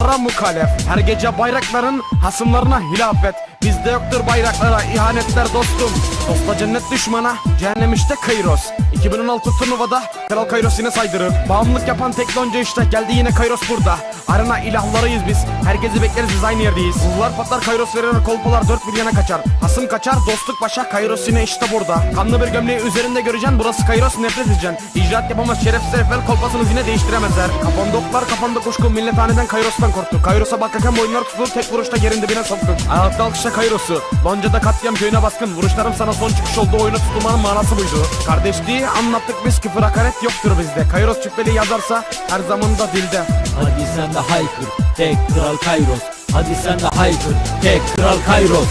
Kara mukalef her gece bayrakların hasımlarına hilaf et Bizde yoktur bayraklara ihanetler dostum. Dosta cennet düşmana cehennem işte Kairos. 2016 turnuvada Kral Kairos yine saydırır. Bağımlılık yapan tek lonca işte geldi yine Kairos burada. Arena ilahlarıyız biz. Herkesi bekleriz biz aynı yerdeyiz. Buzlar patlar Kairos verir kolpalar dört bir yana kaçar. Hasım kaçar dostluk başa Kairos yine işte burada. Kanlı bir gömleği üzerinde göreceksin Burası Kairos nefret edeceksin. İcraat yapamaz şerefsiz herifler kolpasını yine değiştiremezler. Kafamda oklar kafamda kuşku millethaneden Kairos'tan korktuk. Kairos'a bakarken boyunlar tutulur tek vuruşta yerin dibine soktuk Ayakta alkışla Kairos'u. Lonca'da katliam köyüne baskın. Vuruşlarım sana son çıkış oldu oyuna tutulmanın manası buydu. Kardeşliği anlattık biz küfür hakaret yoktur bizde. Kairos cübbeli yazarsa her zaman da dilde. Hadi sen de haykır. Tek kral Kairos. Hadi sen de haykır. Tek kral Kairos